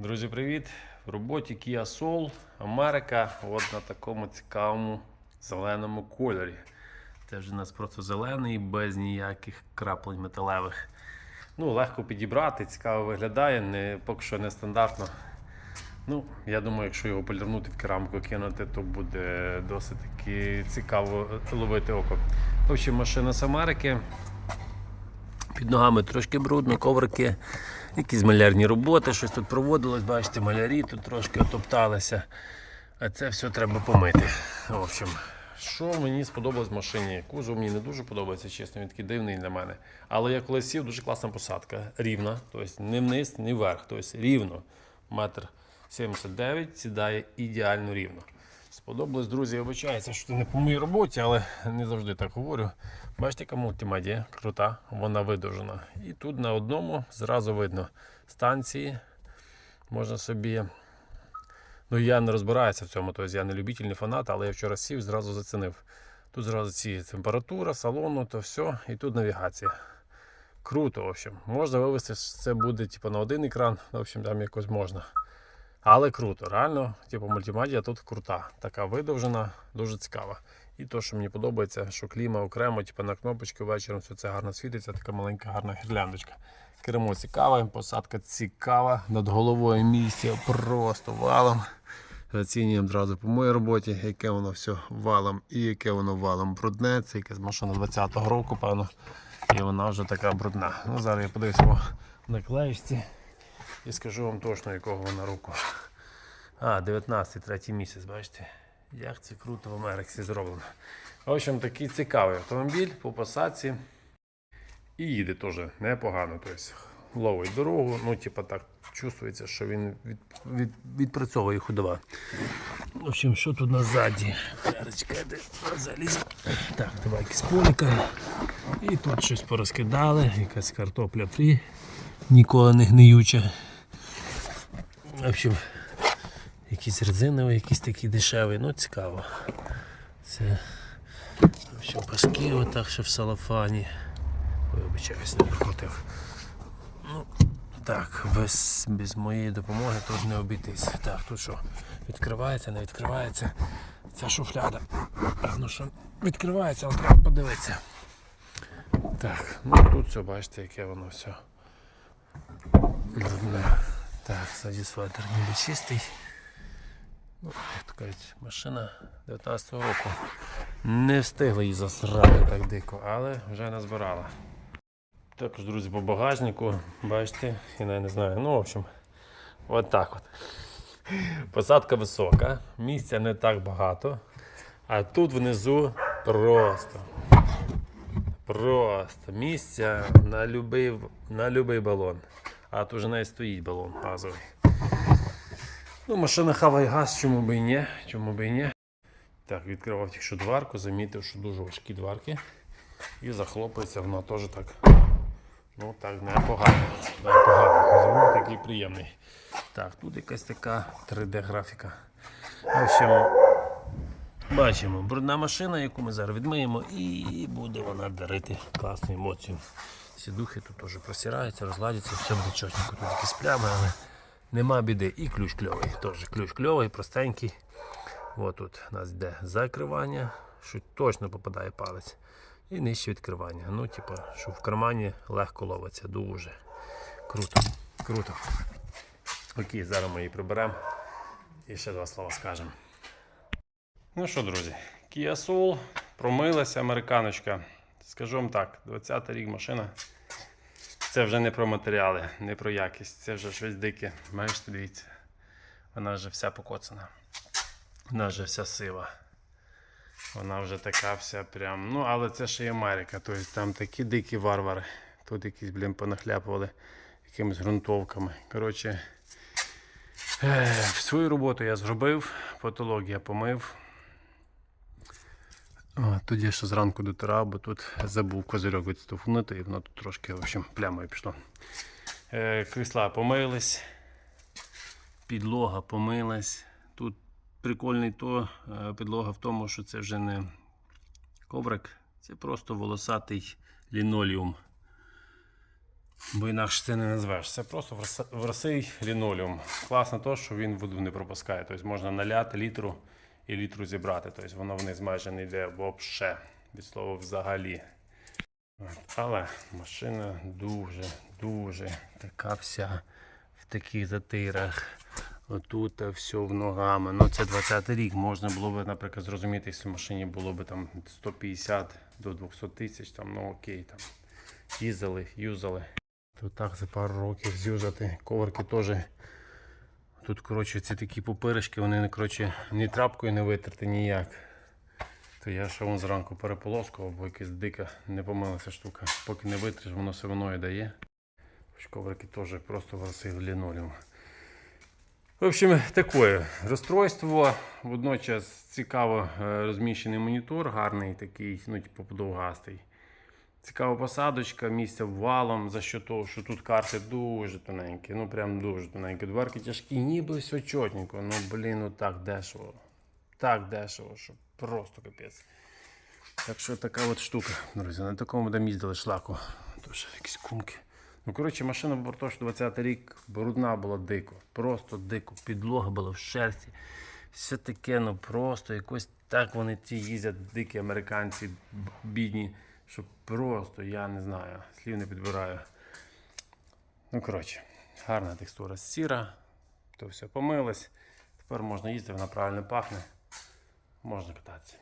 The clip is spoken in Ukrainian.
Друзі, привіт! В роботі Kia Soul Америка от на такому цікавому зеленому кольорі. Вже у нас просто зелений, без ніяких краплень металевих. Ну, легко підібрати, цікаво виглядає, не, поки що не стандартно. Ну, я думаю, якщо його полірнути в керамку кинути, то буде досить таки цікаво ловити око. В общем, машина з Америки. Під ногами трошки брудно, коврики, якісь малярні роботи, щось тут проводилось, бачите, малярі тут трошки отопталися. А це все треба помити. В общем, що мені сподобалось в машині? Кузов мені не дуже подобається, чесно, він такий дивний для мене. Але я коли сів, дуже класна посадка. Рівна, тобто не вниз, не вверх, тобто рівно. Метр 79 сідає ідеально рівно. Сподобалось, друзі, обичається, що це не по моїй роботі, але не завжди так говорю. Бачите, яка мультимедія крута, вона видовжена. І тут на одному зразу видно станції. Можна собі. Ну, я не розбираюся в цьому, тобто я не любитель, фанат, але я вчора сів, зразу зацінив. Тут зразу ці температура, салону, то все, і тут навігація. Круто, в общем. Можна вивести, це буде типу, на один екран, в общем, там якось можна. Але круто, реально, типу, мультимедіа тут крута, така видовжена, дуже цікава. І то, що мені подобається, що кліма окремо, типу на кнопочки вечором все це гарно світиться, така маленька гарна гірляндочка. Кермо цікаве, посадка цікава, над головою місця просто валом. Оцінюємо одразу по моїй роботі, яке воно все валом і яке воно валом брудне. Це якась машина 20-го року, певно. І вона вже така брудна. Ну, Зараз я подивлюся по наклеїчці і скажу вам точно, якого вона року. А, 19 третій місяць, бачите? Як це круто в Америці зроблено. В общем, такий цікавий автомобіль по посадці. І їде теж непогано. Тобто ловить дорогу, ну, типа так, чувствується, що він від, від, відпрацьовує ходова. В общем, що тут назаді? Ярочка, де залізо. Так, давай кисполіка. І тут щось порозкидали, якась картопля фрі, ніколи не гниюча. В общем, якісь резинові, якісь такі дешеві, ну цікаво. Це в общем, паски отак ще в салафані. Ой, Вибачаюсь, не прокрутив. Ну, так, без, без моєї допомоги тут не обійтись. Так, тут що? Відкривається, не відкривається. Ця шуфляда. Ну що, відкривається, але треба подивитися. Так, ну тут все, бачите, яке воно все. Брудне. Так, ззаді сватер ніби чистий. Ну, кажуть, машина 19-го року. Не встигла її засрати так дико, але вже назбирала. Також, друзі, по багажнику, бачите, я не знаю. Ну, в общем, от так от. Посадка висока, місця не так багато. А тут внизу просто. Просто місця на любий, на любий балон. А тут вже навіть стоїть балон газовий. Ну, машина хаває газ, чому би і ні. Чому би і ні. Так, відкривав тільки що дверку, замітив, що дуже важкі дверки. І захлопується вона теж так. Ну так, непогано. Непогано. Звук такий приємний. Так, тут якась така 3D графіка. В общем, бачимо, брудна машина, яку ми зараз відмиємо, і буде вона дарити класну емоцію. Сідухи тут теж просираються, розладяться, все буде чотненько, тут якісь плями, але нема біди. І ключ кльовий. Теж ключ кльовий, простенький. Ось тут у нас йде закривання, що точно попадає палець. І нижче відкривання. Ну, типа, що в кармані легко ловиться. Дуже. Круто. Круто. Окей, зараз ми її приберемо. І ще два слова скажемо. Ну що, друзі, Kia Soul промилася американочка. Скажу вам так, 20 рік машина. Це вже не про матеріали, не про якість, це вже щось дике. Бачите, дивіться. Вона вже вся покоцана. Вона вже вся сива. Вона вже така вся прям. Ну, але це ще й Америка. Тобто там такі дикі варвари. Тут якісь, блін, понахляпували якимись ґрунтовками. Коротше, е, свою роботу я зробив, потологія помив. О, тут я ще зранку дотирав, бо тут забув козирьок відступнути, і воно тут трошки в общем, плямою пішло. Е, крісла помились, підлога помилась. Тут прикольний то е, підлога в тому, що це вже не коврик, це просто волосатий лінолеум. Бо інакше це не назвеш. Це просто врос- вросий лінолеум. Класно то, що він воду не пропускає. Тобто можна наляти літру і літру зібрати. Тобто воно вниз майже не йде вообще. Від слова взагалі. Але машина дуже, дуже така вся в таких затирах. Отут все в ногами. Ну це 20 рік. Можна було б, наприклад, зрозуміти, якщо в машині було б там 150 до 200 тисяч, там, ну окей, там їздили, юзали. Тут так за пару років зюзати. Коварки теж. Тут, коротше, ці такі пупиришки, вони коротше, ні трапкою не витерти ніяк. То я ще вон зранку переполоскував, бо якась дика не помилася штука. Поки не витриш, воно все воно і дає. Коврики теж просто вросив лінолеум. В общем, таке розстройство. Водночас цікаво е, розміщений монітор, гарний такий, ну, типу, подовгастий. Цікава посадочка, місця валом, за що того, що тут карти дуже тоненькі, ну прям дуже тоненькі. Дверки тяжкі, ніби все чотненько. Ну блін, ну так дешево. Так дешево, що просто капець. Так що така от штука, друзі. На такому будемо їздили шлаку. Ще якісь кумки. Ну, коротше, машина Бортош 20 рік, брудна була дико. Просто дико. Підлога була в шерсті. Все таке, ну просто якось так вони ті їздять, дикі американці, бідні, що просто я не знаю, слів не підбираю. Ну, коротше, гарна текстура сіра, то все помилось. Тепер можна їздити, вона правильно пахне. Можна кататися.